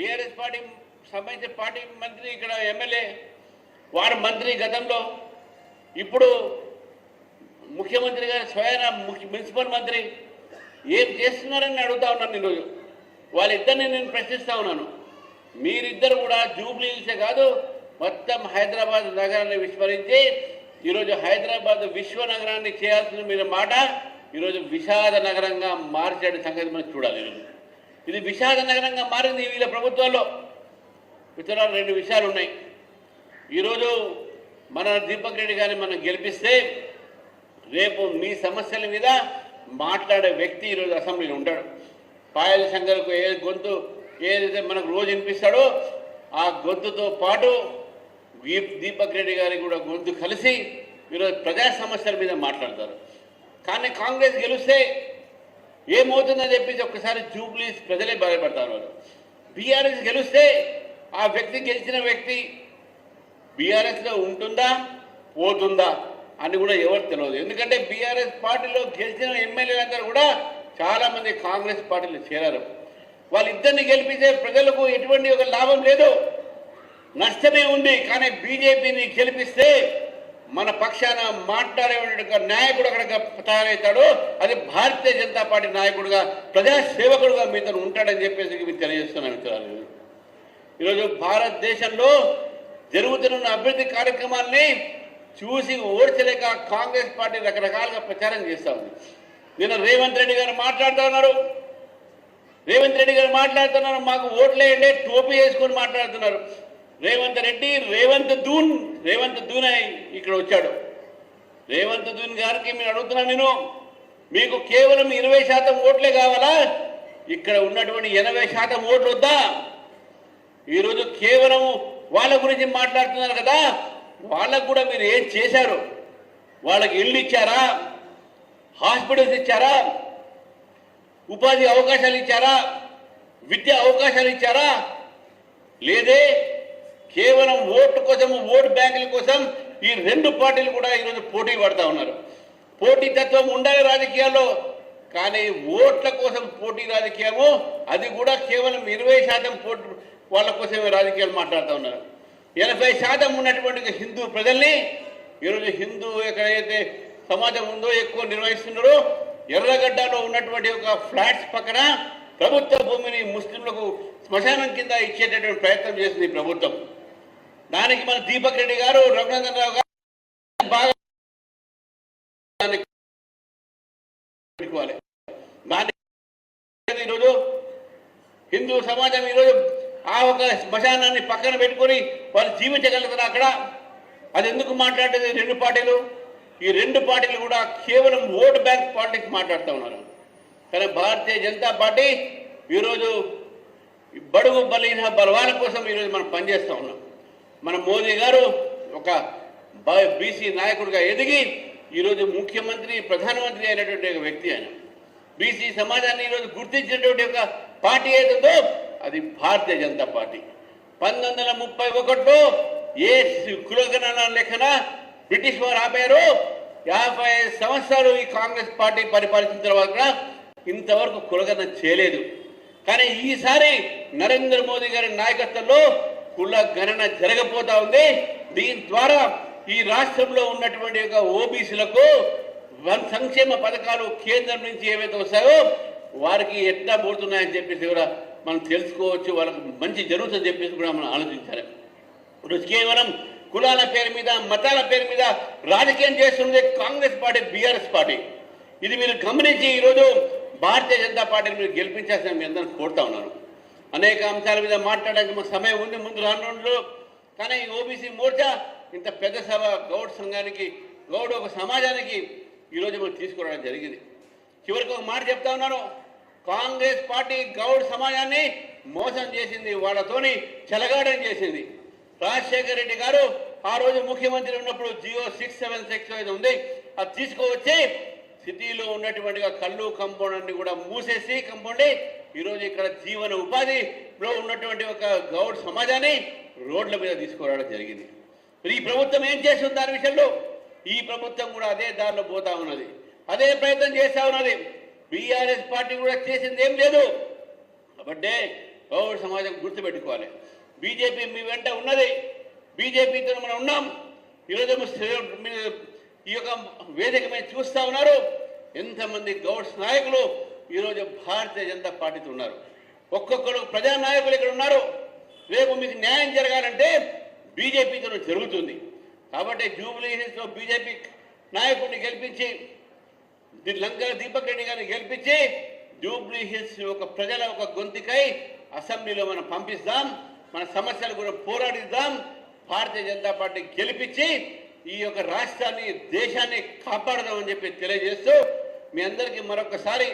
BRS party సంబంధించిన party మంత్రి ఇక్కడ ఎమ్మెల్యే వారు మంత్రి గతంలో ఇప్పుడు ముఖ్యమంత్రి గారు స్వయాన ముఖ్య మున్సిపల్ మంత్రి ఏం చేస్తున్నారని అడుగుతా ఉన్నాను ఈరోజు. వాళ్ళిద్దరిని నేను ప్రశ్నిస్తా ఉన్నాను. మీరిద్దరు కూడా జూబ్లీ హిల్సే కాదు మొత్తం హైదరాబాద్ నగరాన్ని విస్మరించి ఈరోజు హైదరాబాద్ విశ్వ నగరాన్ని చేయాల్సిన మీరు మాట ఈరోజు విషాద నగరంగా మార్చే సంగతి మనం చూడాలి ఈరోజు. ఇది విషాద నగరంగా మారింది వీళ్ళ ప్రభుత్వాల్లో. ఇతర రెండు విషయాలు ఉన్నాయి. ఈరోజు మన దీపక్ రెడ్డి గారిని మనం గెలిపిస్తే రేపు మీ సమస్యల మీద మాట్లాడే వ్యక్తి ఈరోజు అసెంబ్లీలో ఉంటాడు. పాయల శంకర్కు ఏ గొంతు ఏదైతే మనకు రోజు వినిపిస్తాడో ఆ గొంతుతో పాటు దీపక్ రెడ్డి గారి కూడా గొంతు కలిసి ఈరోజు ప్రజా సమస్యల మీద మాట్లాడతారు. కానీ కాంగ్రెస్ గెలిస్తే ఏమవుతుందని చెప్పేసి ఒక్కసారి జూబ్లీస్ ప్రజలే భయపడతారు వాళ్ళు. బీఆర్ఎస్ గెలిస్తే ఆ వ్యక్తి గెలిచిన వ్యక్తి బీఆర్ఎస్లో ఉంటుందా పోతుందా అని కూడా ఎవరు తెలియదు ఎందుకంటే బీఆర్ఎస్ పార్టీలో గెలిచిన ఎమ్మెల్యేలందరూ కూడా చాలామంది కాంగ్రెస్ పార్టీలో చేరారు. వాళ్ళిద్దరిని గెలిపితే ప్రజలకు ఎటువంటి ఒక లాభం లేదు. నష్టమే ఉంది. కానీ బీజేపీని గెలిపిస్తే మన పక్షాన మాట్లాడే నాయకుడు అక్కడ తయారవుతాడు అది భారతీయ జనతా పార్టీ నాయకుడుగా ప్రజాసేవకుడుగా మీ మీతో ఉంటాడని చెప్పేసి మీకు తెలియజేస్తున్నాను మిత్రులారా. ఈరోజు భారతదేశంలో జరుగుతున్న అభివృద్ధి కార్యక్రమాల్ని చూసి ఓడ్చలేక కాంగ్రెస్ పార్టీ రకరకాలుగా ప్రచారం చేస్తా ఉంది. నిన్న రేవంత్ రెడ్డి గారు మాట్లాడుతూ ఉన్నారు. రేవంత్ రెడ్డి గారు మాట్లాడుతున్నారు మాకు ఓట్లేయండి టోపీ వేసుకొని మాట్లాడుతున్నారు. రేవంత్ రెడ్డి రేవంత్ దూన్ రేవంత్ దూన్ అని ఇక్కడ వచ్చాడు. రేవంత్ దూన్ గారికి మీరు అడుగుతున్నాను నేను మీకు కేవలం ఇరవై శాతం ఓట్లే కావాలా? ఇక్కడ ఉన్నటువంటి ఎనభై శాతం ఓట్లు వద్దా? ఈరోజు కేవలం వాళ్ళ గురించి మాట్లాడుతున్నారు కదా వాళ్ళకు కూడా మీరు ఏం చేశారు? వాళ్ళకి ఇల్లు ఇచ్చారా? హాస్పిటల్స్ ఇచ్చారా? ఉపాధి అవకాశాలు ఇచ్చారా? విద్య అవకాశాలు ఇచ్చారా? లేదే కేవలం ఓటు కోసం ఓటు బ్యాంకుల కోసం ఈ రెండు పార్టీలు కూడా ఈరోజు పోటీ పడతా ఉన్నారు. పోటీ తత్వం ఉండాలి రాజకీయాల్లో కానీ ఓట్ల కోసం పోటీ రాజకీయము అది కూడా కేవలం ఇరవై శాతం పోటీ వాళ్ళ కోసమే రాజకీయాలు మాట్లాడుతూ ఉన్నారు. ఎనభై శాతం ఉన్నటువంటి హిందూ ప్రజల్ని ఈరోజు హిందూ ఎక్కడైతే సమాజం ఉందో ఎక్కువ నిర్వహిస్తున్నారో ఎర్రగడ్డలో ఉన్నటువంటి ఒక ఫ్లాట్స్ పక్కన ప్రభుత్వ భూమిని ముస్లింలకు శ్మశానం కింద ఇచ్చేటటువంటి ప్రయత్నం చేసింది ప్రభుత్వం. దానికి మన దీపక్ రెడ్డి గారు రఘునందన్ రావు గారు బాగా పెట్టుకోవాలి దాన్ని ఈరోజు హిందూ సమాజం ఈరోజు ఆ ఒక శ్మశానాన్ని పక్కన పెట్టుకొని వాళ్ళు జీవించగలుగుతారు అక్కడ? అది ఎందుకు మాట్లాడేది రెండు పార్టీలు? ఈ రెండు పార్టీలు కూడా కేవలం ఓటు బ్యాంక్ పాలిటిక్స్ మాట్లాడుతూ ఉన్నారు. కానీ భారతీయ జనతా పార్టీ ఈరోజు బడుగు బలహీన బలవాల కోసం ఈరోజు మనం పనిచేస్తూ ఉన్నాం. మన మోదీ గారు ఒక బీసీ నాయకుడిగా ఎదిగి ఈరోజు ముఖ్యమంత్రి ప్రధానమంత్రి అయినటువంటి ఒక వ్యక్తి ఆయన. బీసీ సమాజాన్ని ఈరోజు గుర్తించినటువంటి ఒక పార్టీ ఏదో అది భారతీయ జనతా పార్టీ. పంతొమ్మిది వందల ముప్పై ఒకటిలో ఏ కులగణన లెక్కన బ్రిటిష్ వారు ఆపారు. యాభై ఐదు సంవత్సరాలు ఈ కాంగ్రెస్ పార్టీ పరిపాలించిన తర్వాత ఇంతవరకు కులగణన చేయలేదు. కానీ ఈసారి నరేంద్ర మోదీ గారి నాయకత్వంలో కుల గణన జరగబోతా ఉంది. దీని ద్వారా ఈ రాష్ట్రంలో ఉన్నటువంటి యొక్క ఓబీసీలకు వన్ సంక్షేమ పథకాలు కేంద్రం నుంచి ఏవైతే వస్తాయో వారికి ఎట్లా పోతున్నాయని చెప్పేసి కూడా మనం తెలుసుకోవచ్చు. వాళ్ళకు మంచి జరుగుతుందని చెప్పేసి కూడా మనం ఆలోచించాలి. ఇప్పుడు కేవలం కులాల పేరు మీద మతాల పేరు మీద రాజకీయం చేస్తుంది కాంగ్రెస్ పార్టీ బీఆర్ఎస్ పార్టీ. ఇది మీరు గమనించి ఈరోజు భారతీయ జనతా పార్టీని మీరు గెలిపించాల్సిన మీ అందరిని కోరుతా ఉన్నాను అనేక అంశాల మీద మాట్లాడడానికి మాకు సమయం ఉంది. ముందు రాను రోజుల్లో కానీ ఈ ఓబీసీ మోర్చా ఇంత పెద్ద సభ గౌడ్ సంఘానికి గౌడ్ ఒక సమాజానికి ఈరోజు మనం తీసుకురావడం జరిగింది. చివరికి ఒక మాట చెప్తా ఉన్నాను. కాంగ్రెస్ పార్టీ గౌడ్ సమాజాన్ని మోసం చేసింది వాళ్ళతోని చెలగాడం చేసింది. రాజశేఖర రెడ్డి గారు ఆ రోజు ముఖ్యమంత్రి ఉన్నప్పుడు జియో సిక్స్ సెవెన్ సిక్స్ ఏదో ఉంది. అది తీసుకువచ్చి సిటీలో ఉన్నటువంటి కళ్ళు కంపౌండ్ అన్ని కూడా మూసేసి కంపౌండ్ ఈరోజు ఇక్కడ జీవన ఉపాధిలో ఉన్నటువంటి ఒక గౌడ్ సమాజాన్ని రోడ్ల మీద తీసుకురావడం జరిగింది. ఈ ప్రభుత్వం ఏం చేస్తుంది దాని విషయంలో? ఈ ప్రభుత్వం కూడా అదే దారిలో పోతా ఉన్నది. అదే ప్రయత్నం చేస్తా ఉన్నది. బీఆర్ఎస్ పార్టీ కూడా చేసింది ఏం లేదు. కాబట్టే గౌడ్ సమాజం గుర్తుపెట్టుకోవాలి. బీజేపీ మీ వెంట ఉన్నది. బీజేపీతో మనం ఉన్నాం. ఈరోజు ఈ యొక్క వేదిక మీద చూస్తా ఉన్నారు. ఎంతమంది గౌడ్స్ నాయకులు ఈరోజు భారతీయ జనతా పార్టీతో ఉన్నారు. ఒక్కొక్కరు ప్రజానాయకులు ఇక్కడ ఉన్నారు. రేపు మీకు న్యాయం జరగాలంటే బీజేపీతో జరుగుతుంది. కాబట్టి జూబ్లీ హిల్స్లో బీజేపీ నాయకుడిని గెలిపించి ది లంక దీపక్ రెడ్డి గారిని గెలిపించి జూబ్లీ హిల్స్ ఒక ప్రజల ఒక గొంతుకై అసెంబ్లీలో మనం పంపిస్తాం. మన సమస్యలు కూడా పోరాడిద్దాం. భారతీయ జనతా పార్టీ గెలిపించి ఈ యొక్క రాష్ట్రాన్ని దేశాన్ని కాపాడదామని చెప్పి తెలియజేస్తూ మీ అందరికీ మరొకసారి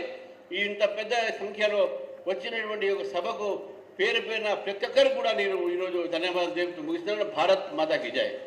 ఇంత పెద్ద సంఖ్యలో వచ్చినటువంటి ఒక సభకు పేరు పేరున ప్రతి ఒక్కరు కూడా నేను ఈరోజు ధన్యవాదాలు చెబుతూ ముగిస్తున్నాను. భారత్ మాతాకి జై.